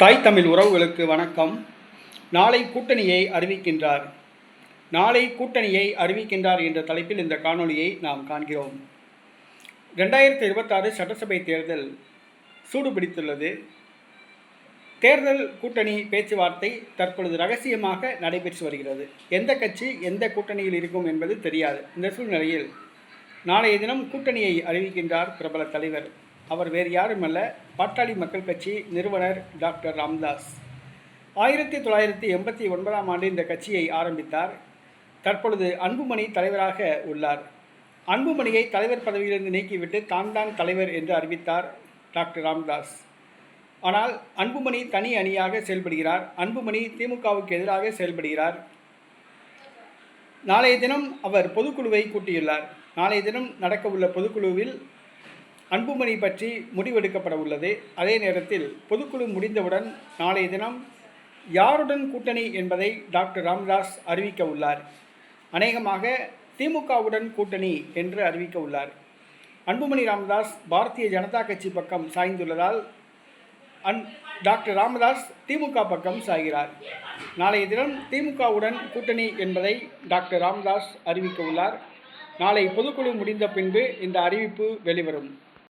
தாய் தமிழ் உறவுகளுக்கு வணக்கம். நாளை கூட்டணியை அறிவிக்கின்றார். நாளை கூட்டணியை அறிவிக்கின்றார் என்ற தலைப்பில் இந்த காணொளியை நாம் காண்கிறோம். ரெண்டாயிரத்தி இருபத்தாறு சட்டசபை தேர்தல் சூடு பிடித்துள்ளது தேர்தல் கூட்டணி பேச்சுவார்த்தை தற்பொழுது ரகசியமாக நடைபெற்று வருகிறது. எந்த கட்சி எந்த கூட்டணியில் இருக்கும் என்பது தெரியாது. இந்த சூழ்நிலையில் நாளைய தினம் கூட்டணியை அறிவிக்கின்றார் பிரபல தலைவர். அவர் வேறு யாருமல்ல பாட்டாளி மக்கள் கட்சி நிறுவனர் டாக்டர் ராம்தாஸ். ஆயிரத்தி தொள்ளாயிரத்தி எண்பத்தி ஒன்பதாம் ஆண்டு இந்த கட்சியை ஆரம்பித்தார். தற்பொழுது அன்புமணி தலைவராக உள்ளார். அன்புமணியை தலைவர் பதவியிலிருந்து நீக்கிவிட்டு தான் தான் தலைவர் என்று அறிவித்தார் டாக்டர் ராம்தாஸ். ஆனால் அன்புமணி தனி அணியாக செயல்படுகிறார். அன்புமணி திமுகவுக்கு எதிராக செயல்படுகிறார். நாளைய தினம் அவர் பொதுக்குழுவை கூட்டியுள்ளார். நாளைய தினம் நடக்கவுள்ள பொதுக்குழுவில் அன்புமணி பற்றி முடிவெடுக்கப்பட உள்ளது. அதே நேரத்தில் பொதுக்குழு முடிந்தவுடன் நாளைய தினம் யாருடன் கூட்டணி என்பதை டாக்டர் ராம்தாஸ் அறிவிக்க உள்ளார். அநேகமாக திமுகவுடன் கூட்டணி என்று அறிவிக்க உள்ளார். அன்புமணி ராமதாஸ் பாரதிய ஜனதா கட்சி பக்கம் சாய்ந்துள்ளதால் அன் டாக்டர் ராமதாஸ் திமுக பக்கம் சாய்கிறார். நாளைய தினம் திமுகவுடன் கூட்டணி என்பதை டாக்டர் ராமதாஸ் அறிவிக்க உள்ளார். நாளை பொதுக்குழு முடிந்த பின்பு இந்த அறிவிப்பு வெளிவரும்.